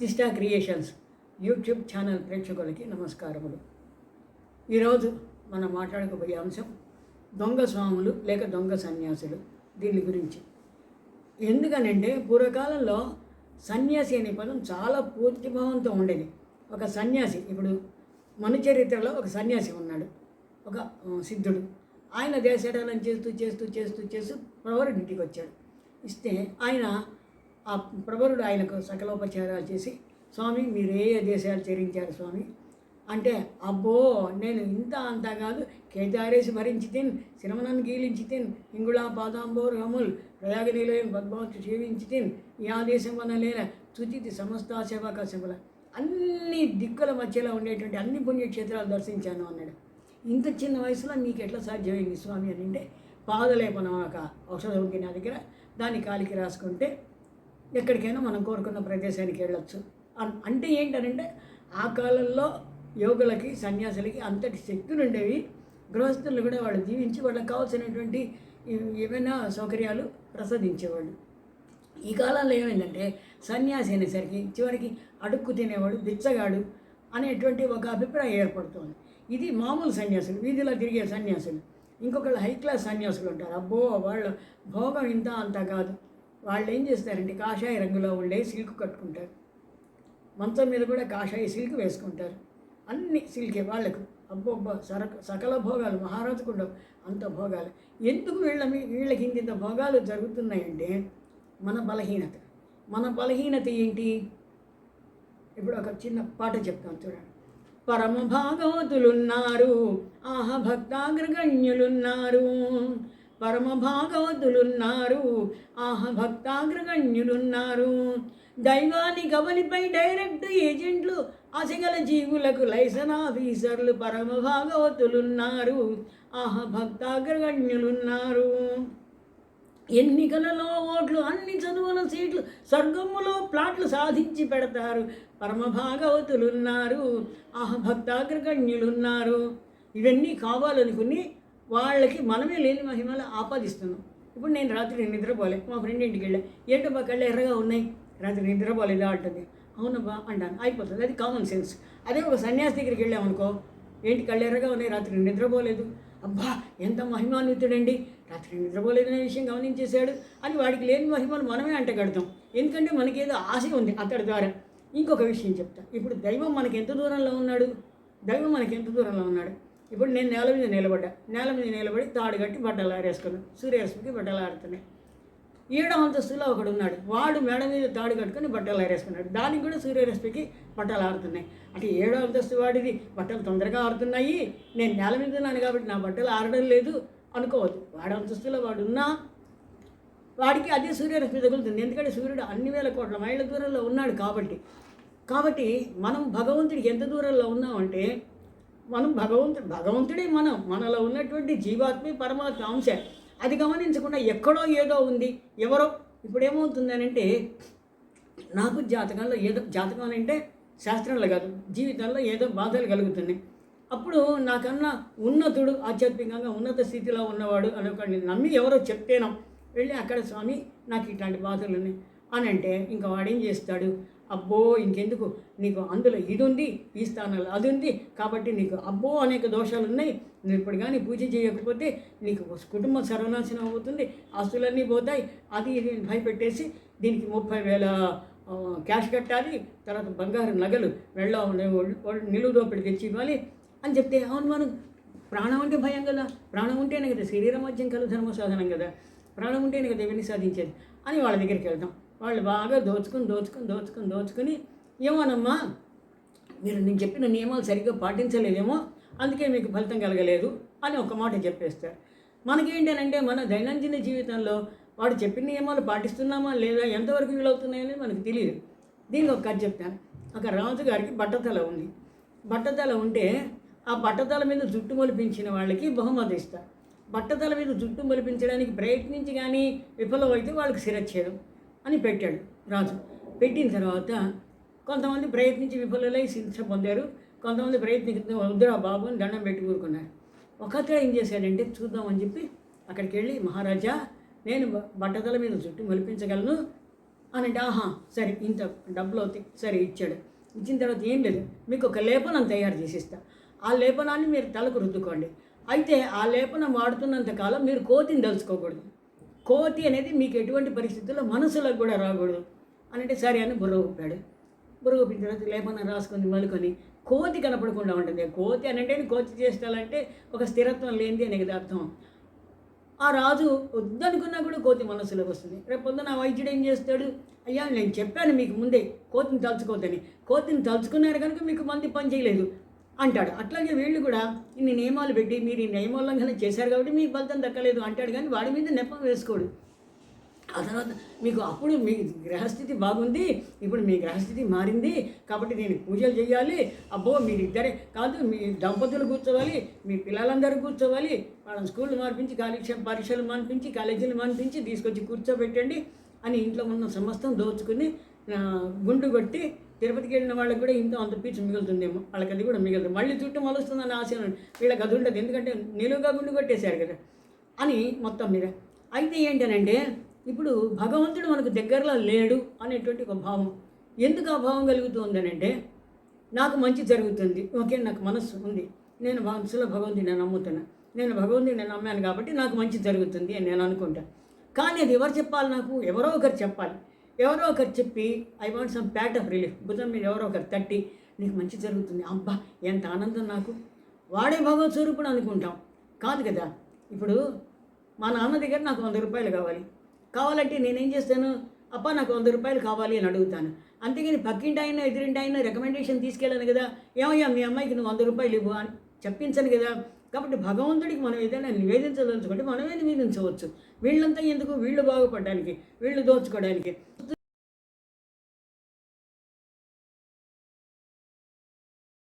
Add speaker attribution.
Speaker 1: ఉత్తిష్ట creations YouTube channel ప్రేక్షకులకి నమస్కారములు. ఈరోజు మనం మాట్లాడుకోబోయే అంశం దొంగ స్వాములు లేక దొంగ సన్యాసులు దీని గురించి. ఎందుకనంటే పూర్వకాలంలో సన్యాసి అనే పదం చాలా పూర్తిభావంతో ఉండేది. ఒక సన్యాసి ఇప్పుడు మన చరిత్రలో ఒక సన్యాసి ఉన్నాడు. ఒక సిద్ధుడు. ఆయన దేశాటనం చేస్తూ చేస్తూ చేస్తూ చేస్తూ ప్రవరుడి ఇంటికి వచ్చాడు. ఇస్తే ఆయన ఆ ప్రవరుడు ఆయనకు సకలోపచారాలు చేసి స్వామి మీరు ఏ ఏ దేశాలు చేరించారు స్వామి? అంటే అబ్బో నేను ఇంత అంత కాదు. కేదారేసి భరించి తిన్ శిరమణను గీలించి తిన్ ఇంగుళా పాదాంబోర్ హముల్ ప్రయాగ నిలయం పద్మావతి సేవించి తిన్ యా దేశం వనలేన తుచితి సమస్త సేవక శివుల. అన్ని దిక్కుల మధ్యలో ఉండేటువంటి అన్ని పుణ్యక్షేత్రాలు దర్శించాను అన్నాడు. ఇంత చిన్న వయసులో మీకు ఎట్లా సాధ్యమైంది స్వామి అని అంటే పాదలేపనం ఒక ఔషధం ఉంది నా దగ్గర దాన్ని కాలికి రాసుకుంటే ఎక్కడికైనా మనం కోరుకున్న ప్రదేశానికి వెళ్ళొచ్చు. అంటే ఏంటనంటే ఆ కాలంలో యోగులకి సన్యాసులకి అంతటి శక్తులు ఉండేవి గృహస్థులు కూడా వాళ్ళు జీవించి వాళ్ళకి కావాల్సినటువంటి ఏమైనా సౌకర్యాలు ప్రసాదించేవాళ్ళు. ఈ కాలంలో ఏమైందంటే సన్యాసి అనేసరికి చివరికి అడుక్కు తినేవాడు బిచ్చగాడు అనేటువంటి ఒక అభిప్రాయం ఏర్పడుతుంది. ఇది మామూలు సన్యాసులు వీధిలో తిరిగే సన్యాసులు. ఇంకొకళ్ళు హై క్లాస్ సన్యాసులు ఉంటారు. అబ్బో వాళ్ళ భోగం ఇంత అంత కాదు. వాళ్ళు ఏం చేస్తారంటే కాషాయ రంగులో ఉండే సిల్క్ కట్టుకుంటారు. మంచం మీద కూడా కాషాయ సిల్క్ వేసుకుంటారు. అన్ని సిల్కే వాళ్ళకు. అబ్బో అబ్బా సకల భోగాలు మహారాజుకు ఉండవు అంత భోగాలు. ఎందుకు వీళ్ళ మీ- వీళ్ళకి ఇంత భోగాలు జరుగుతున్నాయంటే మన బలహీనత. మన బలహీనత ఏంటి? ఇప్పుడు ఒక చిన్న పాట చెప్తాను చూడండి. పరమ భాగవతులున్నారు ఆహ భక్తాగ్రగణ్యులున్నారు పరమ భాగవతులున్నారు ఆహ భక్తాగ్రగణ్యులున్నారు. దైవాన్ని గవలిపై డైరెక్ట్ ఏజెంట్లు అసగల జీవులకు లైసెన్ ఆఫీసర్లు పరమ భాగవతులున్నారు ఆహ భక్తాగ్రగణ్యులున్నారు. ఎన్నికలలో ఓట్లు అన్ని చదువుల సీట్లు స్వర్గములో ప్లాట్లు సాధించి పెడతారు. పరమ భాగవతులున్నారు ఆహ భక్తాగ్రగణ్యులున్నారు. ఇవన్నీ కావాలనుకుని వాళ్ళకి మనమే లేని మహిమలు ఆపాదిస్తున్నాం. ఇప్పుడు నేను రాత్రి నిద్రపోలే. మా ఫ్రెండ్ ఇంటికి వెళ్ళా. ఏంటో మా కళ్ళు ఎర్రగా ఉన్నాయి? రాత్రి నిద్రపోలేదా అంటుంది. అవునబ్బా అంటాను. అయిపోతుంది. అది కామన్ సెన్స్ అదే ఒక సన్యాసి దగ్గరికి వెళ్ళామనుకో ఏంటి కళ్ళు ఎర్రగా ఉన్నాయి? రాత్రి నిద్రపోలేదు. అబ్బా ఎంత మహిమాన్వితుడండి. రాత్రి నిద్రపోలేదనే విషయం గమనించేశాడు. అని వాడికి లేని మహిమను మనమే అంటగడతాం ఎందుకంటే మనకేదో ఆశ ఉంది అతడి ద్వారా. ఇంకొక విషయం చెప్తా. ఇప్పుడు దైవం మనకి ఎంత దూరంలో ఉన్నాడు? దైవం మనకి ఎంత దూరంలో ఉన్నాడు? ఇప్పుడు నేను నేల మీద నిలబడ్డా. నేల మీద నిలబడి తాడు కట్టి బట్టలు ఆరేసుకున్నాను సూర్యరశ్మికి బట్టలు ఆడుతున్నాయి ఏడో అంతస్తులో ఒకడు ఉన్నాడు వాడు మేడ మీద తాడు కట్టుకొని బట్టలు ఆరేసుకున్నాడు. దానికి కూడా సూర్యరశ్మికి బట్టలు ఆరుతున్నాయి. అంటే ఏడో అంతస్తు వాడిది. బట్టలు తొందరగా ఆరుతున్నాయి. నేను నేల మీద ఉన్నాను కాబట్టి నా బట్టలు ఆరడం లేదు అనుకోవద్దు. వాడు అంతస్తులో వాడు ఉన్నా వాడికి అదే సూర్యరశ్మి తగులుతుంది. ఎందుకంటే సూర్యుడు అన్ని వేల కోట్ల మైళ్ళ దూరంలో ఉన్నాడు కాబట్టి. కాబట్టి మనం భగవంతుడికి ఎంత దూరంలో ఉన్నామంటే మనం భగవంతుడు భగవంతుడే మనం. మనలో ఉన్నటువంటి జీవాత్మే పరమాత్మ అంశ. అది గమనించకుండా ఎక్కడో ఏదో ఉంది. ఎవరో ఇప్పుడు ఏమవుతుందనంటే నాకు జాతకంలో ఏదో జాతకం అని అంటే శాస్త్రంలో కాదు. జీవితంలో ఏదో బాధలు కలుగుతున్నాయి. అప్పుడు నాకన్నా ఉన్నతుడు ఆధ్యాత్మికంగా ఉన్నత స్థితిలో ఉన్నవాడు అని ఒక నమ్మి ఎవరో చెప్తేనో వెళ్ళి అక్కడ స్వామి నాకు ఇట్లాంటి బాధలు ఉన్నాయి. అని అంటే ఇంకా వాడేం చేస్తాడు? అబ్బో ఇంకెందుకు? నీకు అందులో ఇది ఉంది ఈ స్థానంలో అది ఉంది కాబట్టి నీకు అబ్బో అనేక దోషాలు ఉన్నాయి నువ్వు ఇప్పుడు కానీ పూజ చేయకపోతే నీకు కుటుంబం సర్వనాశనం అవుతుంది ఆస్తులన్నీ పోతాయి. అది ఇది భయపెట్టేసి దీనికి ముప్పై వేల క్యాష్ కట్టాలి తర్వాత బంగారు నగలు వెళ్ళ నిలువు దోపిడి తెచ్చి ఇవ్వాలి అని చెప్తే అవును మనం ప్రాణం అంటే భయం కదా? ప్రాణం ఉంటేనే కదా శరీరం మధ్యం కలు ధర్మ సాధనం కదా? ప్రాణం ఉంటేనే కదా ఇవన్నీ సాధించేది అని వాళ్ళ దగ్గరికి వెళ్తాం వాళ్ళు బాగా దోచుకుని దోచుకుని దోచుకుని దోచుకుని ఏమోనమ్మా మీరు నేను చెప్పిన నియమాలు సరిగ్గా పాటించలేదేమో అందుకే మీకు ఫలితం కలగలేదు అని ఒక మాట చెప్పేస్తారు. మనకేంటనంటే మన దైనందిన జీవితంలో వాడు చెప్పిన నియమాలు పాటిస్తున్నామా లేదా ఎంతవరకు వీలవుతున్నాయని మనకు తెలియదు దీనికి ఒక కథ చెప్తాను. ఒక రాజుగారికి బట్టతల ఉంది. బట్టతల ఉంటే ఆ బట్టతల మీద జుట్టు మొలిపించిన వాళ్ళకి బహుమతి ఇస్తారు. బట్టతల మీద జుట్టు మొలిపించడానికి ప్రయత్నించి కానీ విఫలమైతే వాళ్ళకి శిరచ్ఛేదం. అని పెట్టాడు రాజు. పెట్టిన తర్వాత కొంతమంది ప్రయత్నించి విఫలలై శిక్ష పొందారు. కొంతమంది ప్రయత్నించిన వద్దురా బాబు అని దండం పెట్టి కూరుకున్నారు ఒకతే ఏం చేశాడంటే చూద్దామని చెప్పి అక్కడికి వెళ్ళి మహారాజా నేను బట్టతల మీద చుట్టూ మొలిపించగలను అని అంటే ఆహా సరే ఇంత డబ్బులు అవుతాయి సరే ఇచ్చాడు. ఇచ్చిన తర్వాత ఏం లేదు మీకు ఒక లేపనం తయారు చేసిస్తా. ఆ లేపనాన్ని మీరు తలకు రుద్దుకోండి. అయితే ఆ లేపనం వాడుతున్నంత కాలం మీరు కోతిని తలుచుకోకూడదు కోతి అనేది మీకు ఎటువంటి పరిస్థితుల్లో మనసులకు కూడా రాకూడదు. అని అంటే సరే అని బుర్ర ఊపాడు. బుర్ర ఊపిన తర్వాత లేపన రాసుకొని మలుకొని కోతి కనపడకుండా ఉంటుంది. కోతి అని అంటే కోతి చేస్తాలంటే ఒక స్థిరత్వం లేనిది అనేది అర్థం. ఆ రాజు వద్దనుకున్నా కూడా కోతి మనసులోకి వస్తుంది. రేపు పొద్దున నా వైద్యుడు ఏం చేస్తాడు? అయ్యా నేను చెప్పాను మీకు ముందే కోతిని తలుచుకోవద్దని. కోతిని తలుచుకున్నారు కనుక మీకు మంది పని చేయలేదు. అంటాడు. అట్లాగే వీళ్ళు కూడా ఇన్ని నియమాలు పెట్టి మీరు ఈ నియమోల్లంఘన చేశారు కాబట్టి మీకు ఫలితం దక్కలేదు అంటాడు కానీ వాడి మీద నెపం వేసుకోడు. ఆ తర్వాత మీకు అప్పుడు మీ గ్రహస్థితి బాగుంది ఇప్పుడు మీ గ్రహస్థితి మారింది కాబట్టి నేను పూజలు చేయాలి. అబ్బో మీరిద్దరే కాదు మీ దంపతులు కూర్చోవాలి మీ పిల్లలందరూ కూర్చోవాలి వాళ్ళని స్కూల్ మార్పించి కాలేజీ పరీక్షలు మార్పించి కాలేజీలు మార్పించి తీసుకొచ్చి కూర్చోబెట్టండి అని ఇంట్లో ఉన్న సమస్తం దోచుకుని గుండు కొట్టి తిరుపతికి వెళ్ళిన వాళ్ళకి కూడా ఇంత అంత పీచు మిగులుతుందేమో. వాళ్ళకి అది కూడా మిగులుతుంది. మళ్ళీ చుట్టూ మలుస్తుందని ఆశ వీళ్ళకి అది ఉండదు. ఎందుకంటే నిలువుగా గుండు కొట్టేశారు కదా. అని మొత్తం మీద. అయితే ఏంటనంటే ఇప్పుడు భగవంతుడు మనకు దగ్గరలో లేడు అనేటువంటి ఒక భావం. ఎందుకు ఆ భావం కలుగుతుందనంటే నాకు మంచి జరుగుతుంది. ఓకే నాకు మనస్సు ఉంది. నేను మనసులో భగవంతుని నమ్ముతున్నా. నేను భగవంతుని నమ్మాను కాబట్టి నాకు మంచి జరుగుతుంది అని నేను అనుకుంటాను కానీ అది ఎవరు చెప్పాలి నాకు? ఎవరో ఒకరు చెప్పాలి. ఎవరో ఒకరు చెప్పి I want some pat of relief భుజం మీద ఎవరో ఒకరు తట్టి నీకు మంచి జరుగుతుంది. అబ్బా ఎంత ఆనందం నాకు. వాడే భగవత్ స్వరూపుడు అనుకుంటాం. కాదు కదా ఇప్పుడు మా నాన్న దగ్గర నాకు వంద రూపాయలు కావాలి. కావాలంటే నేనేం చేస్తాను? అప్ప నాకు వంద రూపాయలు కావాలి అని అడుగుతాను. అంతేగాని పక్కింటి ఆయన ఎదురింటి ఆయన రికమెండేషన్ తీసుకెళ్ళాను కదా. ఏమయ్యా మీ అమ్మాయికి నువ్వు వంద రూపాయలు ఇవ్వు అని చెప్పించను కదా. కాబట్టి భగవంతుడికి మనం ఏదైనా నివేదించదలుచుకుంటే మనమే నివేదించవచ్చు? వీళ్ళంతా ఎందుకు? వీళ్ళు బాగుపడడానికి వీళ్ళు దోచుకోవడానికి.